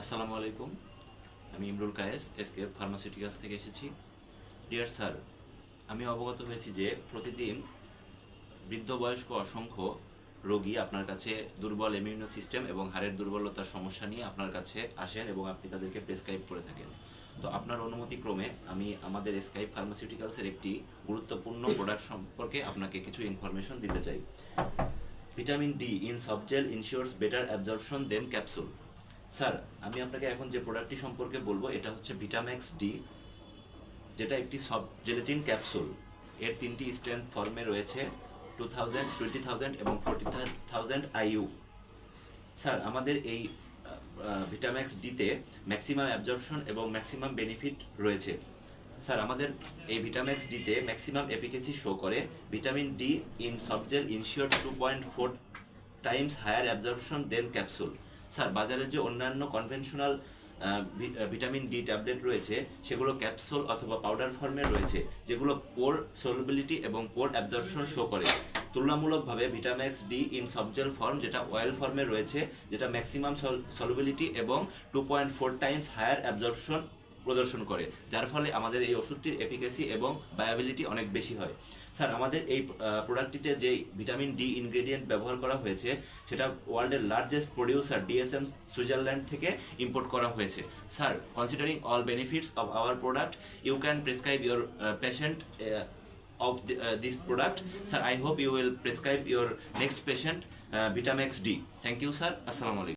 আসসালামু আলাইকুম। আমি ইমরুল কায়েস এসকে ফার্মাসিউটিক্যালস থেকে এসেছি। ডিয়ার স্যার, আমি অবগত হয়েছি যে প্রতিদিন বৃদ্ধ বয়স্ক অসংখ্য রোগী আপনার কাছে দুর্বল ইমিউনো সিস্টেম এবং হাড়ের দুর্বলতার সমস্যা নিয়ে আপনার কাছে আসেন এবং আপনি তাদেরকে প্রেসক্রাইব করে থাকেন। তো আপনার অনুমতি ক্রমে আমি আমাদের স্কাইপ ফার্মাসিউটিক্যালসের একটি গুরুত্বপূর্ণ প্রোডাক্ট সম্পর্কে আপনাকে কিছু ইনফরমেশন দিতে চাই। Vitamin D in softgel ensures better absorption than capsule. Sir, আমি আপনাকে এখন যে প্রোডাক্টটি সম্পর্কে বলব, এটা হচ্ছে ভিটাম্যাক্স ডি যেটা একটি সব জেলেটিন ক্যাপসুল এর তিনটি স্ট্রেন্থ ফর্মে রয়েছে টু থাউজেন্ড টোয়েন্টি থাউজেন্ড এবং ফোর্টি থাউজেন্ড আইইউ স্যার, আমাদের এই ভিটাম্যাক্স ডিতে ম্যাক্সিমাম অ্যাবজর্পশন এবং ম্যাক্সিমাম বেনিফিট রয়েছে। স্যার, আমাদের এই ভিটাম্যাক্স ডিতে ম্যাক্সিমাম এফিকেসি শো করে। Vitamin D in softgel ensure two point four times higher absorption than capsule sir, বাজারে যে অন্যান্য কনভেনশনাল ভিটামিন ডি ট্যাবলেট রয়েছে, সেগুলো ক্যাপসুল অথবা পাউডার ফর্মে রয়েছে, যেগুলো পোর সোলবিলিটি এবং পোর অ্যাবজর্পশন শো করে। তুলনামূলকভাবে Vitamix D in softgel form যেটা অয়েল ফর্মে রয়েছে, যেটা ম্যাক্সিমাম সলুবিলিটি এবং two point four times higher absorption প্রদর্শন করে যার ফলে আমাদের এই ওষুধটির এফিকেসি এবং বায়াবিলিটি অনেক বেশি হয়। স্যার আমাদের এই প্রোডাক্টটিতে যে ভিটামিন ডি ইনগ্রেডিয়েন্ট ব্যবহার করা হয়েছে সেটা ওয়ার্ল্ডের লার্জেস্ট প্রডিউসার ডিএসএম সুইজারল্যান্ড থেকে ইম্পোর্ট করা হয়েছে। Sir considering all benefits of our product you can prescribe your patient of the, uh, this product. Sir i hope you will prescribe your next patient uh, vitamax d. Thank you